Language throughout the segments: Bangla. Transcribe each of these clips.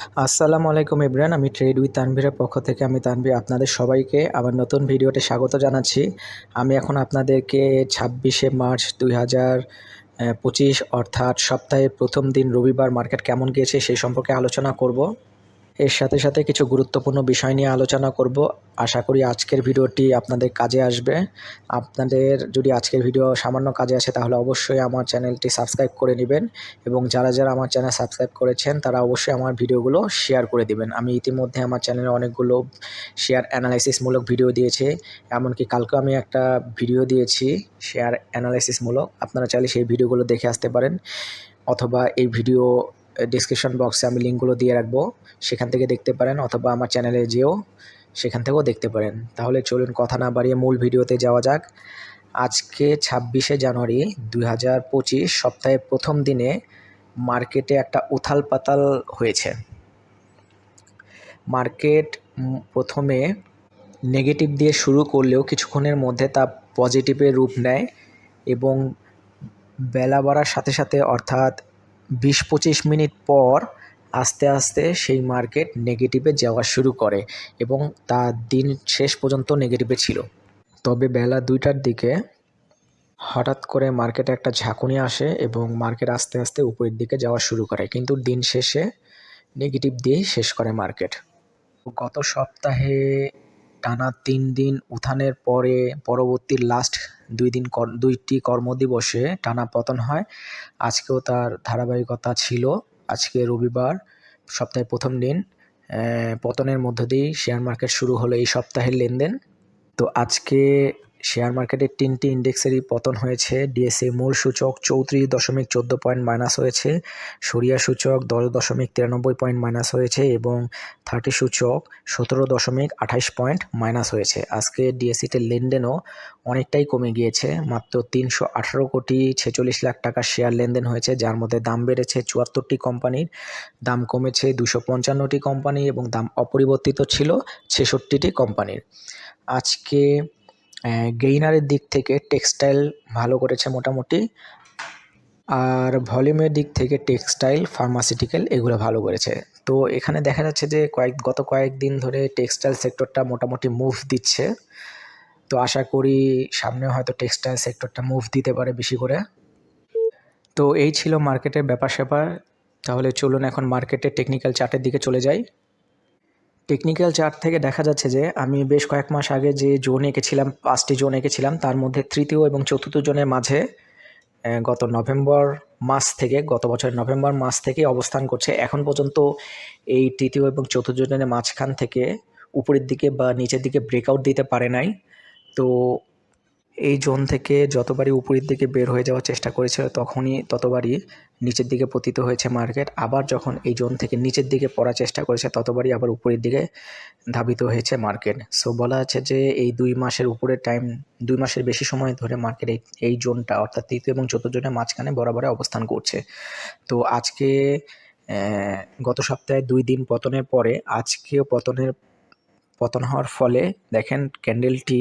আসসালামু আলাইকুম ইব্রান, আমি ট্রেড উইথ তানভীরের পক্ষ থেকে আমি তানভীর আপনাদের সবাইকে আবার নতুন ভিডিওতে স্বাগত জানাচ্ছি। আমি এখন আপনাদেরকে ছাব্বিশে মার্চ দুই হাজার পঁচিশ, অর্থাৎ সপ্তাহের প্রথম দিন রবিবার মার্কেট কেমন গিয়েছে সেই সম্পর্কে আলোচনা করব। এর সাথে সাথে কিছু গুরুত্বপূর্ণ বিষয় নিয়ে আলোচনা করব। আশা করি আজকের ভিডিওটি আপনাদের কাজে আসবে। আপনাদের যদি আজকের ভিডিও সামান্য কাজে আসে, তাহলে অবশ্যই আমার চ্যানেলটি সাবস্ক্রাইব করে নেবেন এবং যারা যারা আমার চ্যানেল সাবস্ক্রাইব করেছেন, তারা অবশ্যই আমার ভিডিওগুলো শেয়ার করে দিবেন। আমি ইতিমধ্যে আমার চ্যানেলে অনেকগুলো শেয়ার অ্যানালাইসিসমূলক ভিডিও দিয়েছি, এমনকি কালকেও আমি একটা ভিডিও দিয়েছি, শেয়ার অ্যানালাইসিসমূলক। আপনারা চাইলে সেই ভিডিওগুলো দেখে আসতে পারেন, অথবা এই ভিডিও ডিসক্রিপশন বক্সে আমি লিঙ্কগুলো দিয়ে রাখব। সেখান থেকে দেখতে পারেন অথবা আমার চ্যানেলে যেও সেখান থেকেও দেখতে পারেন। তাহলে চলুন কথা না বাড়িয়ে মূল ভিডিওতে যাওয়া যাক। আজকে ছাব্বিশে জানুয়ারি দুই হাজার পঁচিশ সপ্তাহের প্রথম দিনে মার্কেটে একটা উথাল পাতাল হয়েছে। মার্কেট প্রথমে নেগেটিভ দিয়ে শুরু করলেও কিছুক্ষণের মধ্যে তা পজিটিভে রূপ নেয় এবং বেলা বাড়ার সাথে সাথে অর্থাৎ বিশ পঁচিশ মিনিট পর আস্তে আস্তে সেই মার্কেট নেগেটিভে যাওয়া শুরু করে এবং তা দিন শেষ পর্যন্ত নেগেটিভে ছিল। তবে বেলা দুইটার দিকে হঠাৎ করে মার্কেটে একটা ঝাঁকুনি আসে এবং মার্কেট আস্তে আস্তে উপরের দিকে যাওয়া শুরু করে। কিন্তু দিন শেষে নেগেটিভ দিয়েই শেষ করে মার্কেট। গত সপ্তাহে টানা তিন দিন উত্থানের পরে পরবর্তী লাস্ট দুই দিন দুইটি কর্মদিবসে টানা পতন হয়। আজকেও তার ধারাবাহিকতা ছিল। আজকে রবিবার, সপ্তাহের প্রথম দিন পতনের মধ্য দিয়েই শেয়ার মার্কেট শুরু হলো এই সপ্তাহের লেনদেন। তো আজকে শেয়ার মার্কেটের তিনটি ইন্ডেক্সেরই পতন হয়েছে। ডিএসএ মূল সূচক চৌত্রিশ দশমিক চোদ্দ পয়েন্ট মাইনাস হয়েছে। সরিয়া সূচক দশ দশমিক তিরানব্বই পয়েন্ট মাইনাস হয়েছে এবং থার্টি সূচক সতেরো দশমিক আঠাইশ পয়েন্ট মাইনাস হয়েছে। আজকে ডিএসসিতে লেনদেনও অনেকটাই কমে গিয়েছে। মাত্র তিনশো আঠারো কোটি ছেচল্লিশ লাখ টাকার শেয়ার লেনদেন হয়েছে, যার মধ্যে দাম বেড়েছে চুয়াত্তরটি কোম্পানির। দাম কমেছে দুশো পঞ্চান্নটি কোম্পানি এবং দাম অপরিবর্তিত ছিল ছেষট্টিটি কোম্পানির। আজকে গেইনারের দিক থেকে টেক্সটাইল ভালো করেছে মোটামুটি। আর ভলিউমের দিক থেকে টেক্সটাইল ফার্মাসিউটিক্যাল এগুলো ভালো করেছে। তো এখানে দেখা যাচ্ছে যে কয়েক, গত কয়েকদিন ধরে টেক্সটাইল সেক্টরটা মোটামুটি মুভ দিচ্ছে। তো আশা করি সামনে হয়তো টেক্সটাইল সেক্টরটা মুভ দিতে পারে বেশি করে। তো এই ছিল মার্কেটের ব্যাপার স্যাপার তাহলে চলুন এখন মার্কেটের টেকনিক্যাল চার্টের দিকে চলে যাই। টেকনিক্যাল চার্ট থেকে দেখা যাচ্ছে যে আমি বেশ কয়েক মাস আগে যে জোন এঁকেছিলাম, পাঁচটি জোন এঁকেছিলাম, তার মধ্যে তৃতীয় এবং চতুর্থ জোনের মাঝে গত নভেম্বর মাস থেকে, গত বছরের নভেম্বর মাস থেকে অবস্থান করছে। এখন পর্যন্ত এই তৃতীয় এবং চতুর্থ জোনের মাঝখান থেকে উপরের দিকে বা নিচের দিকে ব্রেকআউট দিতে পারে নাই। তো এই জোন থেকে যতবারই উপরের দিকে বের হয়ে যাওয়ার চেষ্টা করেছিল, তখনই ততবারই নিচের দিকে পতিত হয়েছে মার্কেট। আবার যখন এই জোন থেকে নিচের দিকে পড়ার চেষ্টা করেছে, ততবারই আবার উপরের দিকে ধাবিত হয়েছে মার্কেট। সো বলা আছে যে, এই দুই মাসের উপরের টাইম, দুই মাসের বেশি সময় ধরে মার্কেট এই এই জোনটা, অর্থাৎ তৃতীয় এবং চতুর্থ জোনের মাঝখানে বরাবরে অবস্থান করছে। তো আজকে গত সপ্তাহে দুই দিন পতনের পরে, আজকেও পতনের, পতন হওয়ার ফলে দেখেন ক্যান্ডেলটি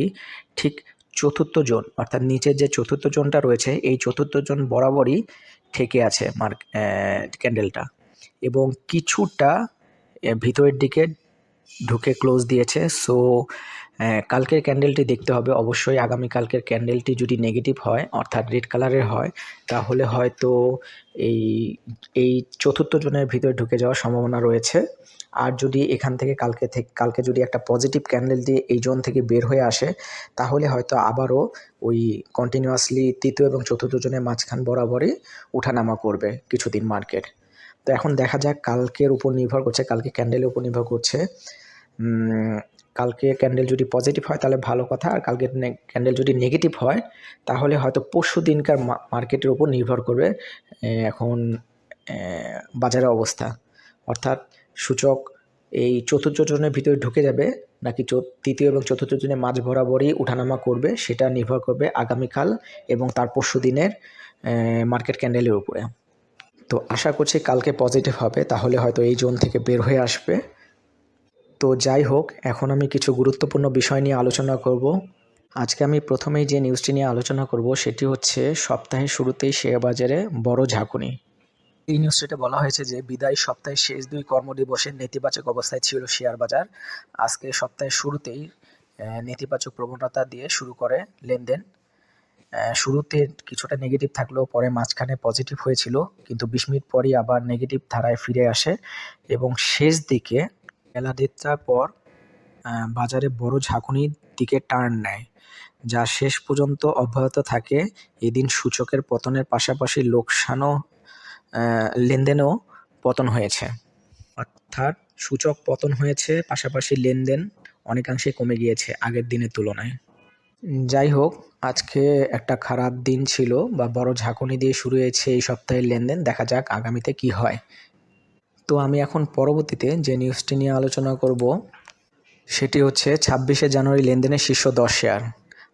ঠিক চতুর্থ জোন, অর্থাৎ নিচের যে চতুর্থ জোনটা রয়েছে, এই চতুর্থ জোন বরাবরই ঠেকে আছে মার্ক ক্যান্ডেলটা এবং কিছুটা ভিতরের দিকে ঢুকে ক্লোজ দিয়েছে। সো কালকের ক্যান্ডেলটি দেখতে হবে। অবশ্যই আগামী কালকের ক্যান্ডেলটি যদি নেগেটিভ হয়, অর্থাৎ রেড কালারের হয়, তাহলে হয়তো এই এই চতুর্থ জনের ভিতরে ঢুকে যাওয়ার সম্ভাবনা রয়েছে। আর যদি এখান থেকে কালকে থেকে, কালকে যদি একটা পজিটিভ ক্যান্ডেল দিয়ে এই জোন থেকে বের হয়ে আসে, তাহলে হয়তো আবারও ওই কন্টিনিউয়াসলি তৃতীয় এবং চতুর্থ জনের মাঝখান বরাবরই উঠানামা করবে কিছুদিন মার্কেট তো এখন দেখা যাক কালকের উপর নির্ভর করছে, কালকে ক্যান্ডেলের উপর নির্ভর করছে। কালকে ক্যান্ডেল যদি পজিটিভ হয় তাহলে ভালো কথা, আর কালকে ক্যান্ডেল যদি নেগেটিভ হয় তাহলে হয়তো পরশু দিনকার মার্কেটের উপর নির্ভর করবে এখন বাজারের অবস্থা। অর্থাৎ সূচক এই চতুর্থ জনের ভিতরে ঢুকে যাবে, নাকি তৃতীয় এবং চতুর্থ জনের মাঝ বরাবরই উঠানামা করবে, সেটা নির্ভর করবে আগামীকাল এবং তার পরশু দিনের মার্কেট ক্যান্ডেলের উপরে। তো আশা করছি কালকে পজিটিভ হবে, তাহলে হয়তো এই জোন থেকে বের হয়ে আসবে। তো যাই হোক, এখন আমি কিছু গুরুত্বপূর্ণ বিষয় নিয়ে আলোচনা করব। আজকে আমি প্রথমেই যে নিউজটি নিয়ে আলোচনা করব, সেটি হচ্ছে সপ্তাহের শুরুতেই শেয়ার বাজারে বড় ঝাঁকুনি। এই নিউজটিতে বলা হয়েছে যে, বিদায় সপ্তাহের শেষ দুই কর্মদিবসে নেতিবাচক অবস্থায় ছিল শেয়ার বাজার আজকে সপ্তাহের শুরুতেই নেতিবাচক প্রবণতা দিয়ে শুরু করে লেনদেন। শুরুতে কিছুটা নেগেটিভ থাকলেও পরে মাঝখানে পজিটিভ হয়েছিল, কিন্তু বিশ মিনিট পরই আবার নেগেটিভ ধারায় ফিরে আসে এবং শেষ দিকে বেলা দেড়টার পর বাজারে বড় ঝাঁকুনির দিকে টার্ন নেয়, যা শেষ পর্যন্ত অব্যাহত থাকে। এদিন সূচকের পতনের পাশাপাশি লোকসানও লেনদেনেও পতন হয়েছে। অর্থাৎ সূচক পতন হয়েছে, পাশাপাশি লেনদেন অনেকাংশে কমে গিয়েছে আগের দিনের তুলনায়। যাই হোক আজকে একটা খারাপ দিন ছিল বা বড় ঝাঁকুনি দিয়ে শুরু হয়েছে এই সপ্তাহের লেনদেন। দেখা যাক আগামীতে কি হয়। তো আমি এখন পরবর্তীতে যে নিউজটি নিয়ে আলোচনা করব, সেটি হচ্ছে ছাব্বিশে জানুয়ারি লেনদেনের শীর্ষ দশ শেয়ার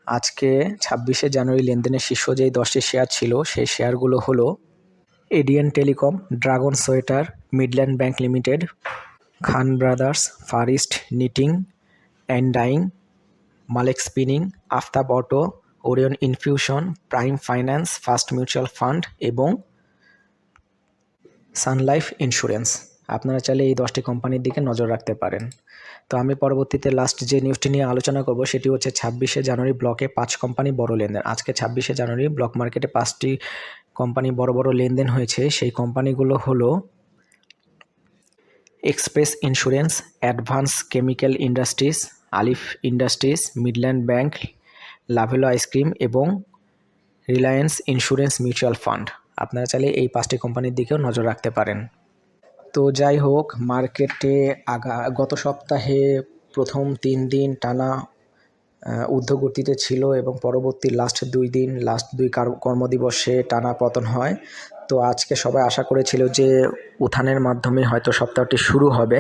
আজকে ছাব্বিশে জানুয়ারি লেনদেনের শীর্ষ যেই দশটি শেয়ার ছিল, সেই শেয়ারগুলো হলো এডিয়ান telecom, dragon sweater, Midland bank limited, Khan brothers, far east, knitting, and dyeing, Malek spinning Aftab auto, Orion infusion, prime finance, first mutual fund এবং সানলাইফ ইন্স্যুরেন্স। আপনারা চাইলে এই দশটি কোম্পানির দিকে নজর রাখতে পারেন। তো আমি পরবর্তীতে লাস্ট যে নিউজটি নিয়ে আলোচনা করব, সেটি হচ্ছে ছাব্বিশে জানুয়ারি ব্লকে পাঁচ কোম্পানি বড় লেনদেন। আজকে ছাব্বিশে জানুয়ারি ব্লক মার্কেটে পাঁচটি কোম্পানি বড় বড় লেনদেন হয়েছে। সেই কোম্পানিগুলো হলো Express Insurance, Advance Chemical Industries, Alif Industries, Midland Bank Lovello ice cream এবং রিলায়েন্স ইন্স্যুরেন্স মিউচুয়াল ফান্ড আপনারা চাইলে এই পাঁচটি কোম্পানির দিকেও নজর রাখতে পারেন। তো যাই হোক, মার্কেটে আগা, গত সপ্তাহে প্রথম তিন দিন টানা ঊর্ধ্বগতিতে ছিল এবং পরবর্তী লাস্ট দুই দিন লাস্ট দুই কার- কর্মদিবসে টানা পতন হয়। তো আজকে সবাই আশা করেছিল যে উত্থানের মাধ্যমে হয়তো সপ্তাহটি শুরু হবে,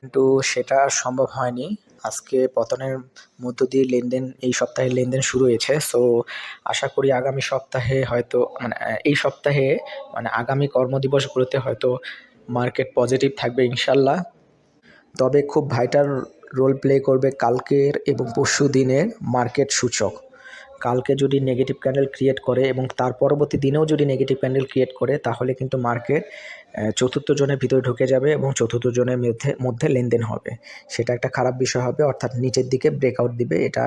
কিন্তু সেটা সম্ভব হয়নি। আজকে পতনের মধ্য দিয়ে লেনদেন, এই সপ্তাহে লেনদেন শুরু হয়েছে। সো আশা করি আগামী সপ্তাহে হয়তো মানে এই সপ্তাহে মানে আগামী কর্মদিবসগুলোতে হয়তো মার্কেট পজিটিভ থাকবে ইনশাল্লাহ তবে খুব ভাইটার রোল প্লে করবে কালকের এবং পরশু দিনের মার্কেট সূচক। কালকে যদি নেগেটিভ ক্যান্ডেল ক্রিয়েট করে এবং তার পরবর্তী দিনেও যদি নেগেটিভ ক্যান্ডেল ক্রিয়েট করে, তাহলে কিন্তু মার্কেট চতুর্থ জনের ভিতরে ঢুকে যাবে এবং চতুর্থ জনের মধ্যে মধ্যে লেনদেন হবে। সেটা একটা খারাপ বিষয় হবে, অর্থাৎ নিচের দিকে ব্রেকআউট দিবে, এটা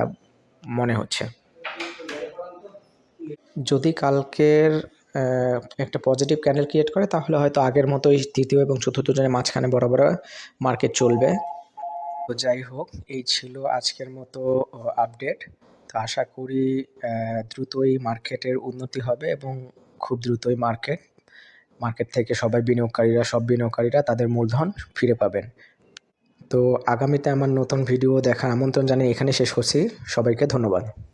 মনে হচ্ছে। যদি কালকের একটা পজিটিভ ক্যান্ডেল ক্রিয়েট করে, তাহলে হয়তো আগের মতোই তৃতীয় এবং চতুর্থ জনের মাঝখানে বরাবর মার্কেট চলবে। তো যাই হোক, এই ছিল আজকের মতো আপডেট তো আশা করি দ্রুতই মার্কেটের উন্নতি হবে এবং খুব দ্রুতই মার্কেট মার্কেট থেকে সবাই বিনিয়োগকারীরা, সব বিনিয়োগকারীরা তাদের মূলধন ফিরে পাবেন। তো আগামীতে আমার নতুন ভিডিও দেখার আমন্ত্রণ জানিয়ে এখানে শেষ করছি। সবাইকে ধন্যবাদ।